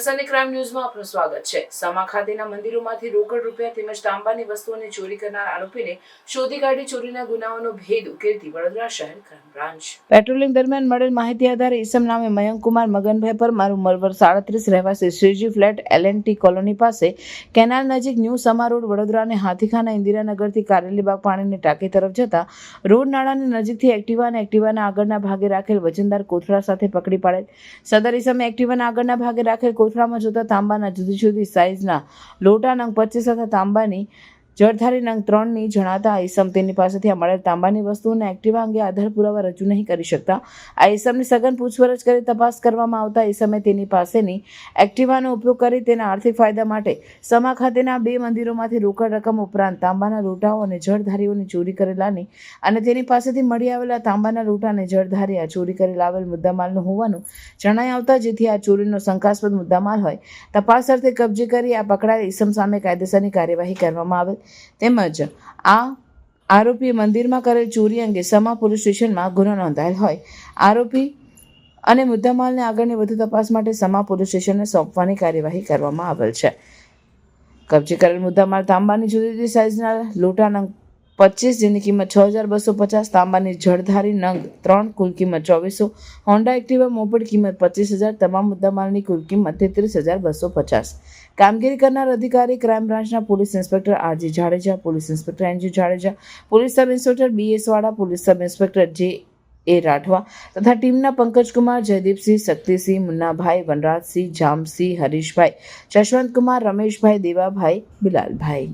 સનસની crime ન્યૂઝમાં આપનું સ્વાગત છે. સમા ખાતેના મંદિરોમાંથી રોકડ રૂપિયા તેમજ તાંબાની વસ્તુઓની ચોરી કરનાર આરોપીને શોધી કાઢી ચોરીના ગુનાઓનો ભેદ ઉકેલતી વડોદરા શહેર ક્રાઇમ બ્રાન્ચ. પેટ્રોલિંગ દરમિયાન મળેલ માહિતી આધારે ઈસમ નામે મયંકુમાર મગનભાઈ પર મારું મરવર સાડત્રીસ રહેવાસી Shriji flat L and T colony પાસે કેનાલ નજીક ન્યૂ સમા રોડ વડોદરા અને હાથીખાના ઇન્દિરાનગરથી કારેલીબાગ પાણીની ટાંકી તરફ જતા રોડ નાળાની નજીકથી એક્ટિવા અને એક્ટિવાના આગળના ભાગે રાખેલ વજનદાર કોથળા સાથે પકડી પાડેલ. સદર ઈસમે એક્ટિવાના આગળના ભાગે રાખેલ કોથળામાં જોતા તાંબાના જુદી જુદી સાઇઝના લોટા નંગ પચીસ તથા તાંબાની જળધારી નંગ ત્રણની જણાતા આ તેની પાસેથી મળેલ તાંબાની વસ્તુઓને એક્ટિવા અંગે આધાર પુરાવા રજૂ નહીં કરી શકતા. આ ઈસમની સઘન પૂછપરછ કરી તપાસ કરવામાં આવતા ઈસમે તેની પાસેની એક્ટિવાનો ઉપયોગ કરી તેના આર્થિક ફાયદા માટે સમા ખાતેના બે મંદિરોમાંથી રોકડ રકમ ઉપરાંત તાંબાના લોટાઓ અને જળધારીઓની ચોરી કરેલાની અને તેની પાસેથી મળી આવેલા તાંબાના લોટા અને જળધારી આ ચોરી કરી લાવેલ મુદ્દામાલનું હોવાનું જણાઈ આવતા જેથી આ ચોરીનો શંકાસ્પદ મુદ્દામાલ હોય. તપાસ અર્થે કબજે કરી આ પકડાયેલ ઈસમ સામે કાયદેસરની કાર્યવાહી કરવામાં આવેલ. તેમજ આ આરોપીએ મંદિરમાં કરેલ ચોરી અંગે સમા પોલીસ સ્ટેશનમાં ગુનો નોંધાયેલ હોય. આરોપી અને મુદ્દામાલને આગળની વધુ તપાસ માટે સમા પોલીસ સ્ટેશનને સોંપવાની કાર્યવાહી કરવામાં આવેલ છે. કબજે કરેલ મુદ્દામાલ તાંબાની જુદી જુદી સાઇઝના લોટા નંગ પચીસ જેની કિંમત છ હજાર બસો પચાસ તાંબાની જળધારી નંગ ત્રણ કુલ કિંમત ચોવીસો હોન્ડા એક્ટિવા મોપેડ કિંમત પચીસ હજાર તમામ મુદ્દામાલની કુલ કિંમત તેત્રીસ હજાર બસો પચાસ કામગીરી કરનાર અધિકારી ક્રાઇમ બ્રાન્ચના police inspector RG Jadeja police inspector NG Jadeja police sub inspector B S વાળા police sub inspector J A Rathwa તથા ટીમના પંકજકુમાર જયદીપસિંહ શક્તિસિંહ મુન્નાભાઈ વનરાજસિંહ જામસિંહ હરીશભાઈ જશવંતકુમાર રમેશભાઈ દેવાભાઈ બિલાલભાઈ